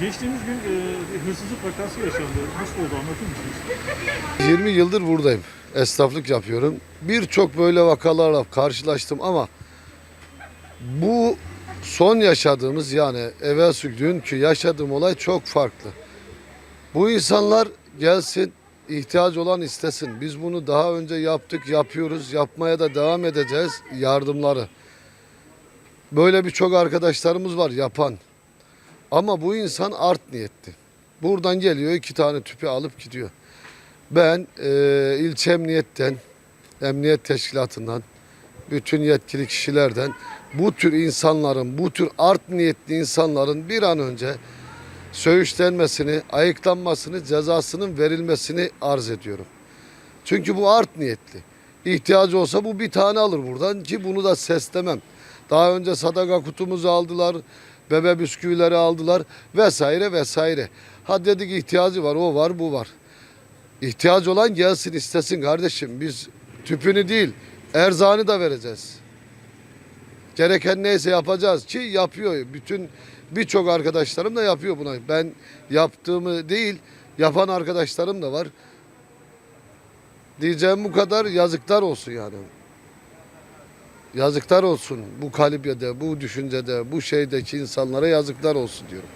Geçtiğimiz gün e, hırsızlık vakası yaşandı. Nasıl oldu anlatır mısınız? 20 yıldır buradayım. Esnaflık yapıyorum. Birçok böyle vakalarla karşılaştım ama bu son yaşadığımız yani evvelsi dünkü yaşadığım olay çok farklı. Bu insanlar gelsin, ihtiyacı olan istesin. Biz bunu daha önce yaptık, yapıyoruz, yapmaya da devam edeceğiz yardımları. Böyle birçok arkadaşlarımız var yapan. Ama bu insan art niyetli. Buradan geliyor iki tane tüpü alıp gidiyor. Ben e, ilçe emniyetten, emniyet teşkilatından, bütün yetkili kişilerden bu tür insanların, bu tür art niyetli insanların bir an önce söğüşlenmesini, ayıklanmasını, cezasının verilmesini arz ediyorum. Çünkü bu art niyetli. İhtiyacı olsa bu bir tane alır buradan ki bunu da seslemem. Daha önce sadaka kutumuzu aldılar, bebe bisküvileri aldılar vesaire vesaire. Ha dedik ihtiyacı var, o var, bu var. İhtiyacı olan gelsin istesin kardeşim. Biz tüpünü değil, erzağını da vereceğiz. Gereken neyse yapacağız ki yapıyor. Bütün birçok arkadaşlarım da yapıyor buna. Ben yaptığımı değil, yapan arkadaşlarım da var. Diyeceğim bu kadar yazıklar olsun yani. Yazıklar olsun bu kalibrede, bu düşüncede, bu şeydeki insanlara yazıklar olsun diyorum.